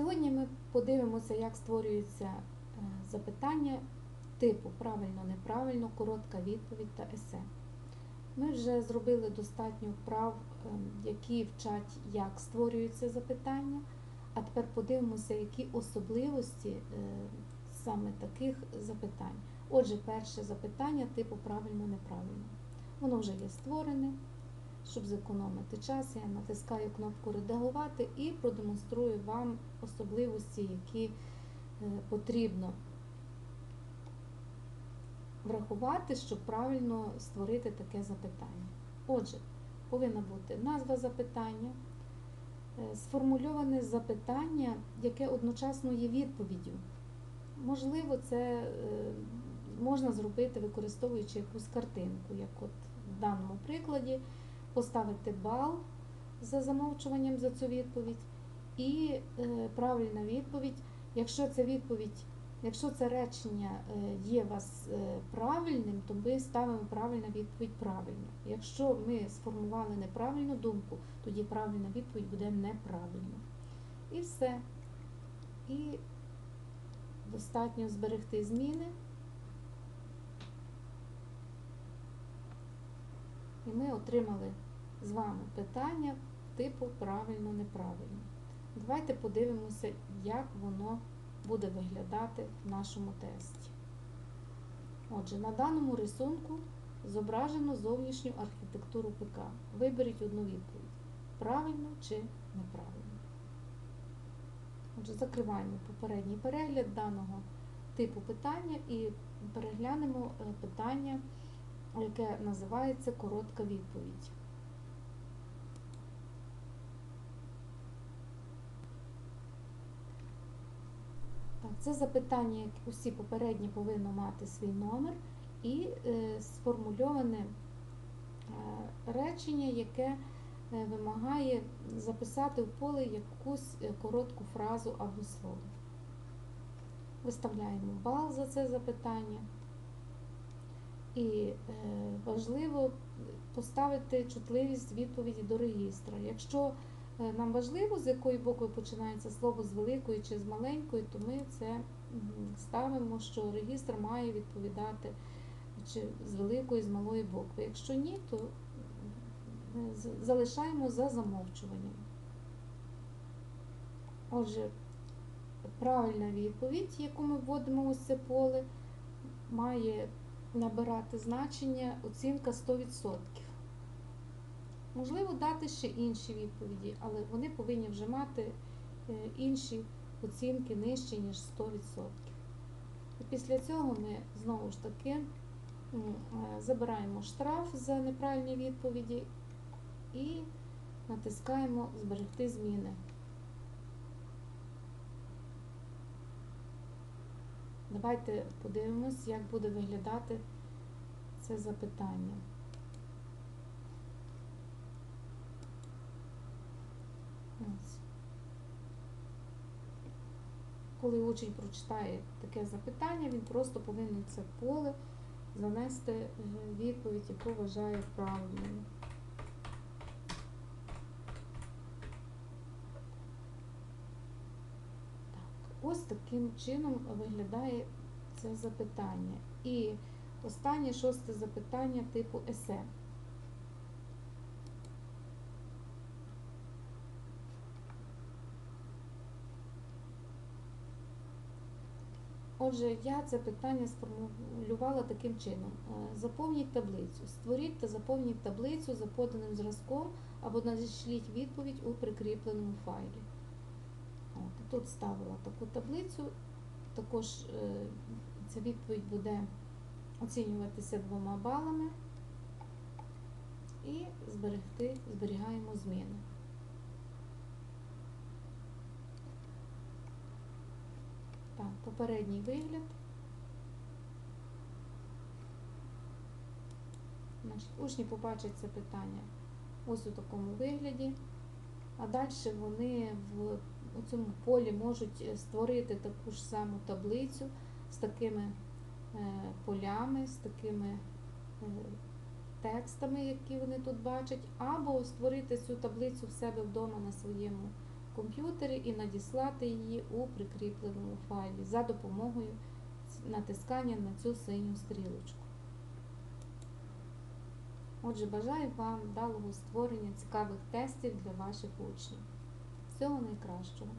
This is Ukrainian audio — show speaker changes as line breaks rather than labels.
Сьогодні ми подивимося, як створюються е, запитання типу правильно, неправильно, коротка відповідь та есе. Ми вже зробили достатньо вправ, е, які вчать, як створюються запитання, а тепер подивимося, які особливості е, саме таких запитань. Отже, перше запитання типу правильно, неправильно. Воно вже є створене. Щоб зекономити час, я натискаю кнопку Редагувати і продемонструю вам особливості, які е, потрібно врахувати, щоб правильно створити таке запитання. Отже, повинна бути назва запитання, е, сформульоване запитання, яке одночасно є відповіддю. Можливо, це е, можна зробити, використовуючи якусь картинку, як от в даному прикладі поставити бал за замовчуванням за цю відповідь, і е, правильна відповідь, якщо ця відповідь, якщо це речення е, є у вас е, правильним, то ми ставимо правильна відповідь правильно. Якщо ми сформували неправильну думку, тоді правильна відповідь буде неправильно. І все. І достатньо зберегти зміни. І ми отримали з вами питання типу правильно-неправильно. Давайте подивимося, як воно буде виглядати в нашому тесті. Отже, на даному рисунку зображено зовнішню архітектуру ПК. Виберіть одну відповідь: правильно чи неправильно. Отже, закриваємо попередній перегляд даного типу питання і переглянемо е, питання яке називається коротка відповідь. Так, Це запитання, як усі попередні, повинно мати свій номер і е, сформульоване е, речення, яке е, вимагає записати в поле якусь е, коротку фразу або слово. Виставляємо бал за це запитання. І е, важливо поставити чутливість відповіді до реєстра. Якщо е, нам важливо, з якої букви починається слово з великої чи з маленької, то ми це ставимо, що реєстр має відповідати чи з великої, з малої букви. Якщо ні, то залишаємо за замовчуванням. Отже, правильна відповідь, яку ми вводимо ось це поле, має набирати значення оцінка 100%. Можливо, дати ще інші відповіді, але вони повинні вже мати е, інші оцінки нижчі, ніж 100%. І після цього ми знову ж таки е, забираємо штраф за неправильні відповіді і натискаємо Зберегти зміни. Давайте подивимось, як буде виглядати це запитання. Коли учень прочитає таке запитання, він просто повинен це поле занести відповідь, яку вважає правильною. Ось таким чином виглядає це запитання. І останнє шосте запитання типу есе. Отже, я це питання сформулювала таким чином. Е, заповніть таблицю. Створіть та заповніть таблицю за поданим зразком або надішліть відповідь у прикріпленому файлі. Тут ставила таку таблицю, також е, ця відповідь буде оцінюватися двома балами і зберегти, зберігаємо зміни. Так, попередній вигляд. Учні побачать це питання ось у такому вигляді, а далі вони в у цьому полі можуть е, створити таку ж саму таблицю з такими е, полями, з такими е, текстами, які вони тут бачать, або створити цю таблицю в себе вдома на своєму комп'ютері і надіслати її у прикріпленому файлі за допомогою натискання на цю синю стрілочку. Отже, бажаю вам вдалого створення цікавих тестів для ваших учнів. Всього найкращого!